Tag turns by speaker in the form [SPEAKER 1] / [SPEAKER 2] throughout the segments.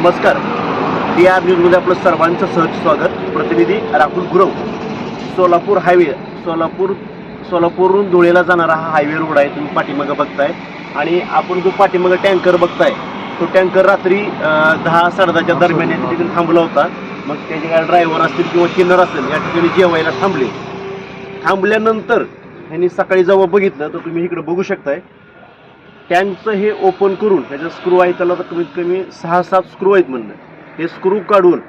[SPEAKER 1] नमस्कार. D R न्यूजमध्ये आपलं सर्वांचं सहज स्वागत. प्रतिनिधी राहुल गुरव सोलापूर हायवे सोलापूर सोलापूरहून धुळेला जाणारा हा हायवे रोड आहे तुम्ही पाठीमागं बघताय. आणि आपण जो पाठीमागं टँकर बघताय तो टँकर रात्री दहा साडेदहाच्या दरम्यान या ठिकाणी थांबला होता. मग त्याचे काय ड्रायव्हर असतील किंवा किन्नर असेल या ठिकाणी जेवायला थांबले. थांबल्यानंतर ह्यांनी सकाळी जेव्हा बघितलं तर तुम्ही इकडे बघू शकताय त्यांचं हे ओपन करून त्याचा स्क्रू आहे त्याला तर कमीत कमी सहा सात स्क्रू आहेत म्हणणं. हे स्क्रू काढून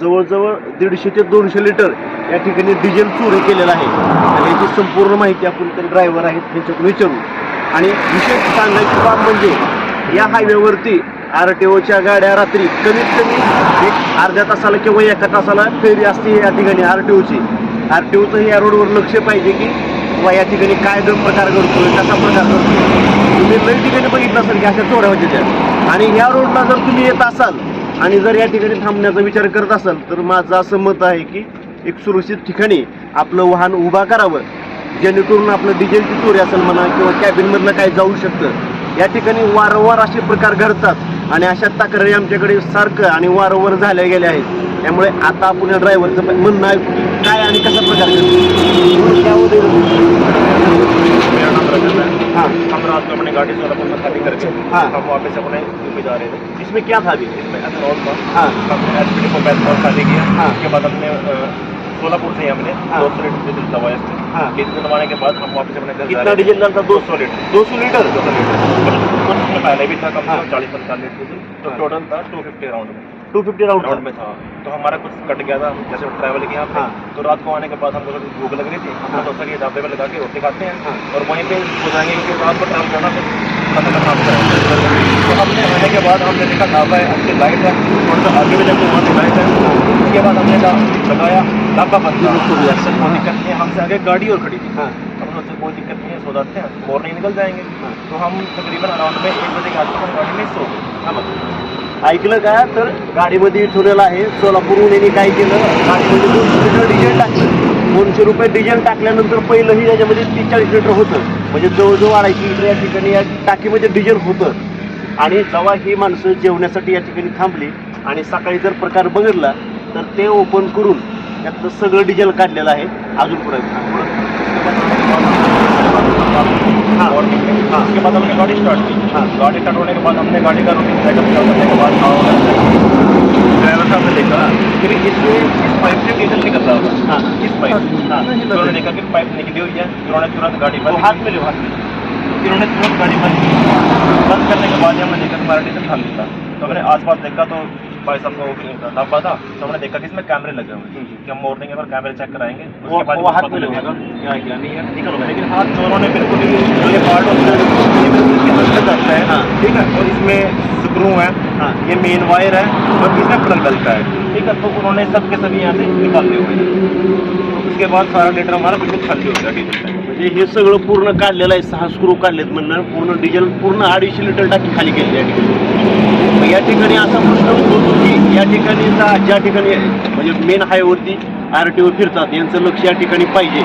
[SPEAKER 1] जवळजवळ दीडशे ते दोनशे लिटर या ठिकाणी डिझेल चोरी केलेलं आहे. आणि याची संपूर्ण माहिती आपण ते ड्रायव्हर आहेत त्यांच्याकडून विचारू. आणि विशेष सांगायची बाब म्हणजे या हायवेवरती आर टी ओच्या गाड्या रात्री कमीत कमी एक अर्ध्या तासाला किंवा एका तासाला फेरी असते या ठिकाणी आर टी ओची आर टी ओचं या रोडवर लक्ष पाहिजे की किंवा या ठिकाणी काय दोन प्रकार करतो कसा प्रकार करतो तुम्ही लई ठिकाणी बघितलं असेल की अशा चोऱ्या होत्या. त्या आणि ह्या रोडला जर तुम्ही येत असाल आणि जर या ठिकाणी थांबण्याचा विचार करत असाल तर माझं असं मत आहे की एक सुरक्षित ठिकाणी आपलं वाहन उभा करावं. जेणेकरून आपलं डिझेलची चोरी असेल म्हणा किंवा कॅबिनमधलं काय जाऊ शकतं. या ठिकाणी वारंवार असे प्रकार घडतात आणि अशा तक्रारी आमच्याकडे सारखं आणि वारंवार झाल्या गेल्या आहेत. त्यामुळे आता आपण या ड्रायव्हरचं म्हणणं आहे काय आणि कसा प्रकार
[SPEAKER 2] मेरा नाम रजत है
[SPEAKER 1] हाँ
[SPEAKER 2] हम रात को अपनी गाड़ी सोलापुर में खाली करके
[SPEAKER 1] हाँ।
[SPEAKER 2] हम वापस अपने यूपी जा रहे थे
[SPEAKER 1] इसमें क्या था अभी
[SPEAKER 2] इसमें एथनॉल था
[SPEAKER 1] हाँ
[SPEAKER 2] हमने एच को खाली किया
[SPEAKER 1] हाँ।
[SPEAKER 2] उसके बाद हमने सोलापुर से हमने
[SPEAKER 1] हाँ।
[SPEAKER 2] दो सौ लीटर डीजल दबाया
[SPEAKER 1] हाँ।
[SPEAKER 2] डीजल दबाने के बाद हम वापस अपने घर
[SPEAKER 1] कितना डीजल डालता
[SPEAKER 2] दो सौ लीटर
[SPEAKER 1] दो सौ लीटर
[SPEAKER 2] दो सौ लीटर कुछ पहले भी था कम से
[SPEAKER 1] हाँ।
[SPEAKER 2] कम चालीस पैंतालीस डीजल तो
[SPEAKER 1] हाँ।
[SPEAKER 2] टोटल था टू फिफ्टी राउंड में
[SPEAKER 1] टू फिफ्टी
[SPEAKER 2] राउंड में था। तो हमारा कुछ कट गया था जैसे ट्रैवल किया
[SPEAKER 1] हाँ।
[SPEAKER 2] तो रात को आने के बाद हमको थोड़ी भूख लग रही थी। हमने
[SPEAKER 1] हाँ।
[SPEAKER 2] सोचा कि ये ढाबे पर लगा के रोटी खाते हैं
[SPEAKER 1] हाँ।
[SPEAKER 2] और वहीं पे सो जाएँगे क्योंकि रात को ट्रैवल करना फिर खतरनाक काम है। तो हमने आने के बाद हमने देखा ढाबा है अच्छी लाइट है थोड़ा सा आगे भी जाके वहाँ पे लाइट है। उसके बाद हमने ढा- लगाया ढाबा बंद कोई दिक्कत नहीं है हमसे आगे गाड़ी और खड़ी थी।
[SPEAKER 1] हाँ।
[SPEAKER 2] हम सोचे कोई दिक्कत नहीं है सो जाते हैं। मॉर्निंग निकल जाएँगे।
[SPEAKER 1] हाँ।
[SPEAKER 2] तो हम तकरीबन अराउंड में एक बजे के आसपास हम गाड़ी में सो गए। हाँ।
[SPEAKER 1] ऐकलं का? तर गाडीमध्ये ठेवलेलं आहे. सोलापूरहून यांनी काय केलं? गाडीमध्ये दोनशे लिटर डिझेल टाकलं. दोनशे रुपये डिझेल टाकल्यानंतर पहिलंही याच्यामध्ये तीस चाळीस लिटर होतं. म्हणजे जवळजवळ अडायची लिटर या ठिकाणी या टाकीमध्ये डिझेल होतं. आणि जेव्हा ही माणसं जेवण्यासाठी या ठिकाणी थांबली आणि सकाळी जर प्रकार बघितला तर ते ओपन करून त्यातलं सगळं डिझेल काढलेलं आहे. अजून हाँ।
[SPEAKER 2] गाड़ी कट होने के बाद हमने गाड़ी का रूटीन सेटअप करने के बाद ड्राइवर साहब ने देखा फिर इसमें इस पाइप से डीजल निकल रहा होगा
[SPEAKER 1] हाँ।
[SPEAKER 2] इस पाइप
[SPEAKER 1] हाँ।
[SPEAKER 2] तो उन्होंने देखा कि पाइप निकली हुई है उन्होंने तुरंत गाड़ी बंद
[SPEAKER 1] हाथ में लो हाथ में
[SPEAKER 2] फिर उन्होंने तुरंत गाड़ी बंद की बंद करने के बाद हमने देखा हमारा डीजल खाली था तो हमने आसपास देखा तो भाई साहब को ढाबा था तो हमने देखा कि इसमें कैमरे लगे हुए कि हम मॉर्निंग में कैमरे चेक कराएँगे उसके बाद
[SPEAKER 1] वो हाथ में
[SPEAKER 2] लगेगा।
[SPEAKER 1] क्या किया नहीं है निकलो
[SPEAKER 2] लेकिन हाथ चोरों ने बिल्कुल ये पार्ट होता है। है।
[SPEAKER 1] हाँ।
[SPEAKER 2] ठीक है? और इसमें स्क्रू है।
[SPEAKER 1] हाँ।
[SPEAKER 2] ये मेन वायर है। और इसमें प्लग लगता है। ठीक है तो उन्होंने सबके सभी यहाँ से निकाल हुए हैं। के बाद सारा लीटर हमारा बिल्कुल खाली हो गया डीजल
[SPEAKER 1] म्हणजे हे सगळं पूर्ण काढलेलं आहे सहा स्क्रू काढलेत म्हणणार पूर्ण डिझेल पूर्ण अडीचशे लिटर टाकी खाली केली या ठिकाणी मग या ठिकाणी असा प्रश्न उद्भवतो की या ठिकाणी जा- ज्या ठिकाणी म्हणजे मेन हायवरती आर टी ओ फिरतात यांचं लक्ष या ठिकाणी पाहिजे.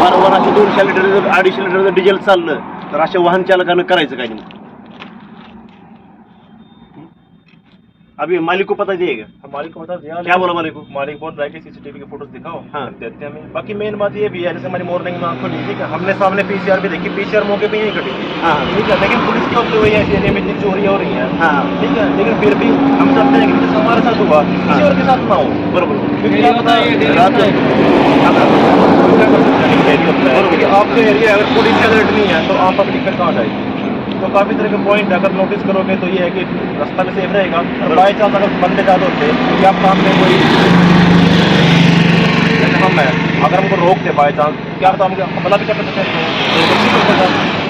[SPEAKER 1] वारंवार असे दोनशे लिटर जर अडीचशे लिटर जर डिझेल चाललं तर अशा वाहन चालकानं करायचं काय नाही. अभी मालिक को पता दिएगा।
[SPEAKER 2] हमारे को बता दिया।
[SPEAKER 1] क्या बोला मालिक को?
[SPEAKER 2] मालिक बोल रहा है कि सीसीटीवी की फ़ोटोज़ दिखाओ।
[SPEAKER 1] हाँ।
[SPEAKER 2] देते हैं हमें। बाकी मेन बात ये भी है जैसे हमारी मॉर्निंग में आँखों नहीं थी हमने सामने पीसीआर भी देखी पीसीआर मौके पे यहीं खड़ी थी।
[SPEAKER 1] हाँ।
[SPEAKER 2] ठीक है लेकिन पुलिस की होते हुए ऐसे एरिया में इतनी चोरी हो रही है।
[SPEAKER 1] हाँ।
[SPEAKER 2] ठीक है लेकिन फिर भी हम चाहते हैं कि जैसे हमारे साथ हुआ किसी और के साथ ना हो।
[SPEAKER 1] बरोबर।
[SPEAKER 2] क्योंकि पता हैं, है। आपका एरिया अगर पुलिस अलर्ट नहीं है तो आप पब्लिक फिर कहाँ जाएगी? तो काफ़ी तरह के पॉइंट अगर नोटिस करोगे तो ये है कि रास्ता भी सेफ़ रहेगा। और बाई चांस अगर बंदे ज़्यादा होते हैं कि आप सामने कोई हम है अगर हमको रोक दे बाई चांस क्या पता हमको हमला भी कर सकते हैं।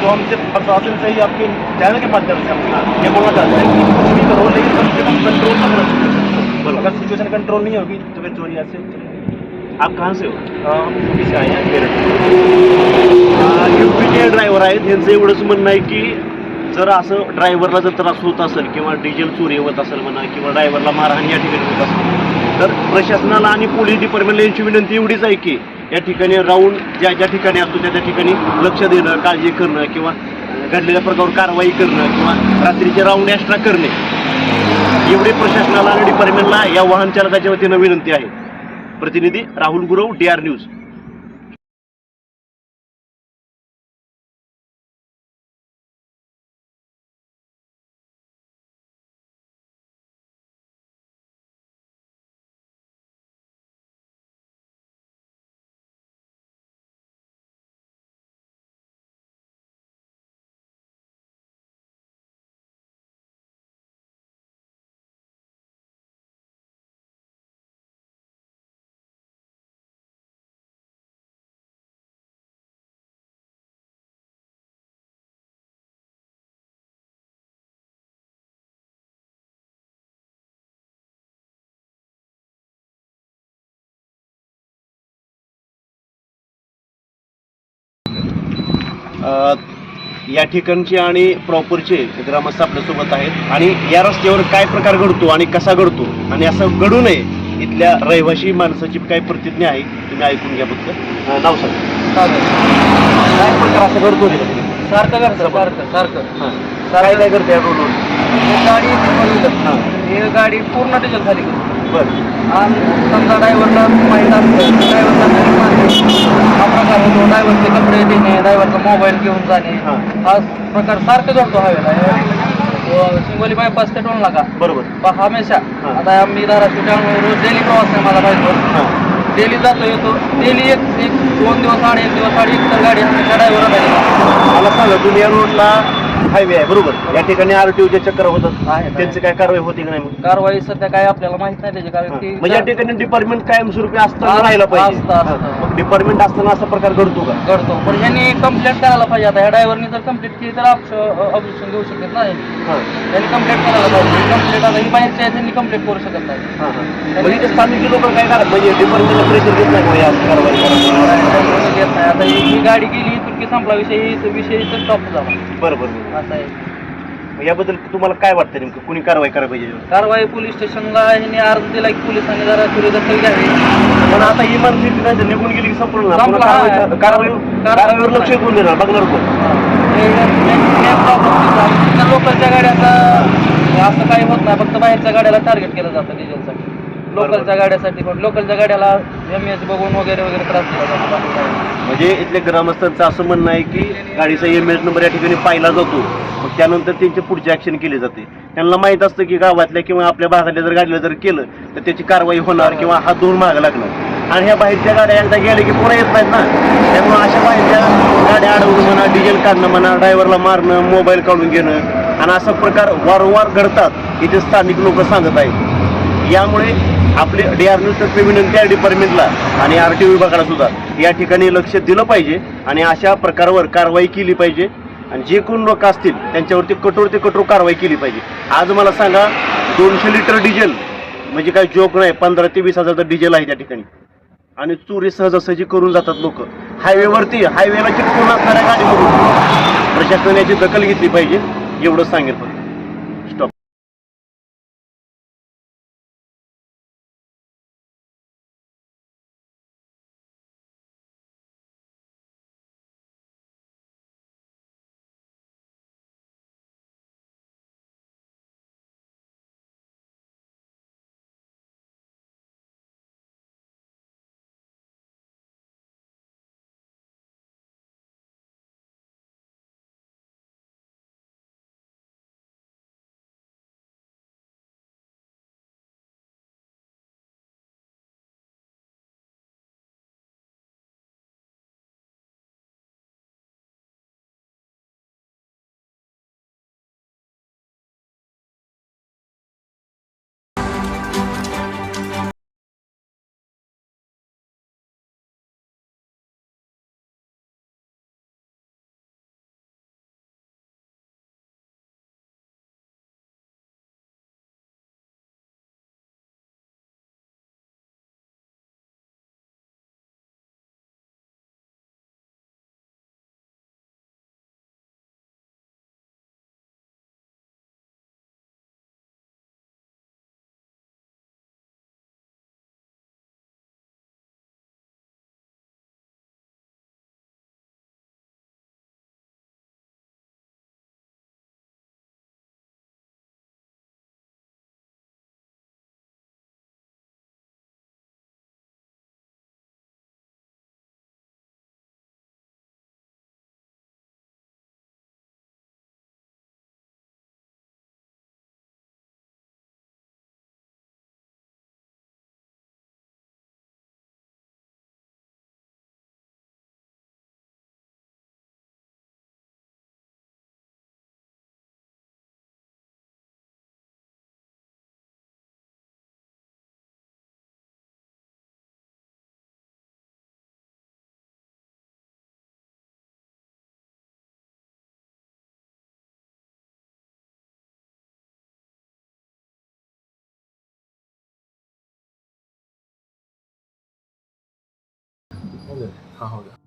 [SPEAKER 2] तो हम सिर्फ़ प्रशासन से ही आपके चैनल के माध्यम से हम ये बोलना चाहते हैं कि कुछ भी करो लेकिन कम से कम कंट्रोल तो करो अगर सिचुएशन कंट्रोल नहीं होगी तो फिर चोरी ऐसे
[SPEAKER 1] आप कहाँ से हो?
[SPEAKER 2] हाँ, हम यूपी से आए हैं। मेरठ।
[SPEAKER 1] युपीचे ड्रायव्हर आहेत त्यांचं एवढंच म्हणणं आहे की जर असं ड्रायव्हरला जर त्रास होत असेल किंवा डिझेल चोरी होत असेल म्हणा किंवा ड्रायव्हरला मारहाण या ठिकाणी होत असेल तर प्रशासनाला आणि पोलीस डिपार्टमेंटला यांची विनंती एवढीच आहे की या ठिकाणी राऊंड ज्या ज्या ठिकाणी असतो त्या त्या ठिकाणी लक्ष देणं काळजी करणं किंवा घडलेल्या प्रकारावर कारवाई करणं किंवा रात्रीचे राऊंड एक्स्ट्रा करणे. एवढे प्रशासनाला आणि डिपार्टमेंटला या वाहन चालकाच्या वतीनं विनंती आहे. प्रतिनिधी Rahul Gurav D R news या ठिकाणचे आणि प्रॉपरचे ग्रामस्थ आपल्यासोबत आहेत. आणि या रस्त्यावर काय प्रकार घडतो आणि कसा घडतो? आणि असं घडू नये इथल्या रहिवासी माणसाची काय प्रतिज्ञा आहे तुम्ही ऐकून घ्या फक्त. नाव सांगा. काय प्रकार असं घडतो?
[SPEAKER 3] सारखं करतं सारखं सारखं.
[SPEAKER 1] हां. काय करते या रोडवर
[SPEAKER 3] एक गाडी
[SPEAKER 1] हां.
[SPEAKER 3] गाडी पूर्ण खाली गेली.
[SPEAKER 1] बरं
[SPEAKER 3] आणि समजा ड्रायव्हरला माहीत असतं ड्रायव्हरला तरी माहिती हा प्रकार होतो. ड्रायव्हरचे कपडे देणे ड्रायव्हरचा मोबाईल घेऊन जाणे.
[SPEAKER 1] हां.
[SPEAKER 3] हा प्रकार सारखं घडतो हवेला शिंगोली बायपास ते टोलला का?
[SPEAKER 1] बरोबर.
[SPEAKER 3] प- हमेशा.
[SPEAKER 1] हां.
[SPEAKER 3] आता आम्ही धाराशिव त्यामुळे रोज डेली प्रवास आहे माझा बाईकवर
[SPEAKER 1] हां.
[SPEAKER 3] डेली जातो येतो. डेली एक एक दोन दिवस आड एक दिवस आड एक तर गाडी हमेशा ड्रायव्हर
[SPEAKER 1] मला सांगा तुम्ही या रोडला हायवे आहे बरोबर. या ठिकाणी आरटीओच्या चक्र होतात.
[SPEAKER 3] आहे.
[SPEAKER 1] त्यांची काय कारवाई होती की नाही मग?
[SPEAKER 3] कारवाई सध्या काय आपल्याला माहीत नाही त्याची कारण
[SPEAKER 1] म्हणजे या ठिकाणी डिपार्टमेंट कायमस्वरूपी असताना
[SPEAKER 3] असतं,
[SPEAKER 1] राहिलं पाहिजे?
[SPEAKER 3] असतं, असतं.
[SPEAKER 1] मग डिपार्टमेंट असताना असा प्रकार घडतो का?
[SPEAKER 3] घडतो. पण ह्यांनी कंप्लेंट करायला पाहिजे. आता ह्या ड्रायव्हरनी जर कंप्लेंट केली तर ऑब्जेक्शन घेऊ शकत नाही.
[SPEAKER 1] हां.
[SPEAKER 3] त्यांनी कंप्लेंट करायला पाहिजे. कंप्लेंट आता ही बाहेरची आहे त्यांनी कंप्लेंट करू शकत नाही.
[SPEAKER 1] हां, हां. म्हणजे ते स्थानिक लोक काय करतात? म्हणजे डिपार्टमेंटला प्रेशर देत नाही का या कारवाई करा
[SPEAKER 3] आता ही ही गाडी गेली इथून की संपला विषय ही विषय स्टॉप झाला.
[SPEAKER 1] बरं बरं
[SPEAKER 3] असं आहे.
[SPEAKER 1] मग याबद्दल तुम्हाला काय वाटतं नेमकं? कुणी कारवाई करायला पाहिजे? याच्यावर?
[SPEAKER 3] कारवाई पोलीस स्टेशनला ह्यांनी अर्ज दिला की पोलिसांनी जरा सुरू दखल घ्यावी.
[SPEAKER 1] पण आता ही माणसं इथे नाही तर निघून गेली की संपूर्ण ना.
[SPEAKER 3] संपलं,
[SPEAKER 1] पुन्हा
[SPEAKER 3] हां.
[SPEAKER 1] कारवाई कारवाई कारवाईवर लक्ष कोण देणार बघणार कोण.
[SPEAKER 3] लोकलच्या गाड्याचा असं काही होत नाही फक्त बाहेरच्या गाड्याला टार्गेट केलं जातं डिझेलसाठी लोकलच्या गाड्यासाठी पण. लोकलच्या गाड्याला एम एस बघून वगैरे वगैरे त्रास दिला जातो.
[SPEAKER 1] म्हणजे इथल्या ग्रामस्थांचं असं म्हणणं आहे की गाडीचा एम एच नंबर या ठिकाणी पाहिला जातो. मग त्यानंतर त्यांची पुढची ऍक्शन केली जाते. त्यांना माहीत असतं की गावातल्या किंवा आपल्या भागातल्या जर गाडीला जर केलं तर त्याची कारवाई होणार किंवा हात धुवून मागं लागणार. आणि ह्या बाहेरच्या गाड्या एकदा गेल्या की पुन्हा येत नाहीत ना. त्यामुळे अशा बाहेरच्या गाड्या अडवणं म्हणा डिझेल काढणं म्हणा ड्रायव्हरला मारणं मोबाईल काढून घेणं आणि असा प्रकार वारंवार घडतात इथे स्थानिक लोक सांगत आहेत. यामुळे आपले डी आर न्यूजतर्फे विनंती आहे डिपार्टमेंटला आणि आर टी विभागाला सुद्धा. या ठिकाणी लक्ष दिलं पाहिजे आणि अशा प्रकारावर कारवाई केली पाहिजे. आणि जे कोण लोक असतील त्यांच्यावरती कठोर ते कठोर कारवाई केली पाहिजे. आज मला सांगा दोनशे लिटर डिझेल म्हणजे काय जोक नाही पंधरा ते वीस हजारचं डिझेल आहे त्या ठिकाणी. आणि चोरी सहजासहजी करून जातात लोक. हायवेवरती हायवेला चिटकून असणाऱ्या गाडीमधून? प्रशासनाने याची दखल घेतली पाहिजे एवढं सांगेल फक्त
[SPEAKER 2] हाँ हो गया